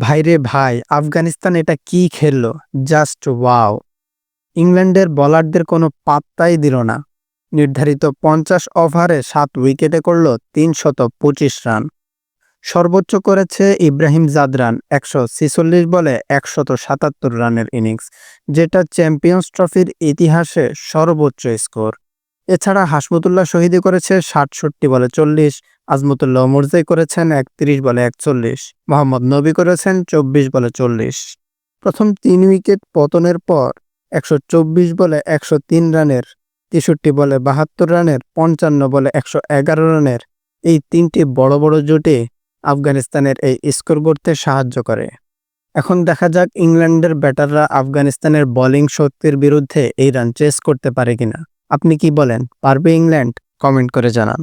ভাইরে ভাই, আফগানিস্তান এটা কি খেললো? Just wow. ইংল্যান্ডের বলারদের কোনো পাত্তাই দিল না। নির্ধারিত পঞ্চাশ ওভারে সাত উইকেটে করল তিনশত পঁচিশ রান। সর্বোচ্চ করেছে ইব্রাহিম জাদরান একশো ছিচল্লিশ বলে একশত সাতাত্তর রানের ইনিংস, যেটা চ্যাম্পিয়ন্স ট্রফির ইতিহাসে সর্বোচ্চ স্কোর। এছাড়া হাসমতুল্লাহ শহীদি করেছে সাতষট্টি বলে চল্লিশ, আজমতুল্লাহ মুরজাই করেছেন একত্রিশ বলে একচল্লিশ, মোহাম্মদ নবী করেছেন চব্বিশ বলে চল্লিশ। প্রথম তিন উইকেট পতনের পর একশো চব্বিশ বলে একশো তিন রানের, তেষট্টি বলে বাহাত্তর রানের, পঞ্চান্ন বলে একশো এগারো রানের এই তিনটি বড় বড় জুটি আফগানিস্তানের এই স্কোর করতে সাহায্য করে। এখন দেখা যাক ইংল্যান্ডের ব্যাটাররা আফগানিস্তানের বোলিং শক্তির বিরুদ্ধে এই রান চেস করতে পারে কিনা। আপনি কি বলেন? পারবে ইংল্যান্ড? কমেন্ট করে জানান।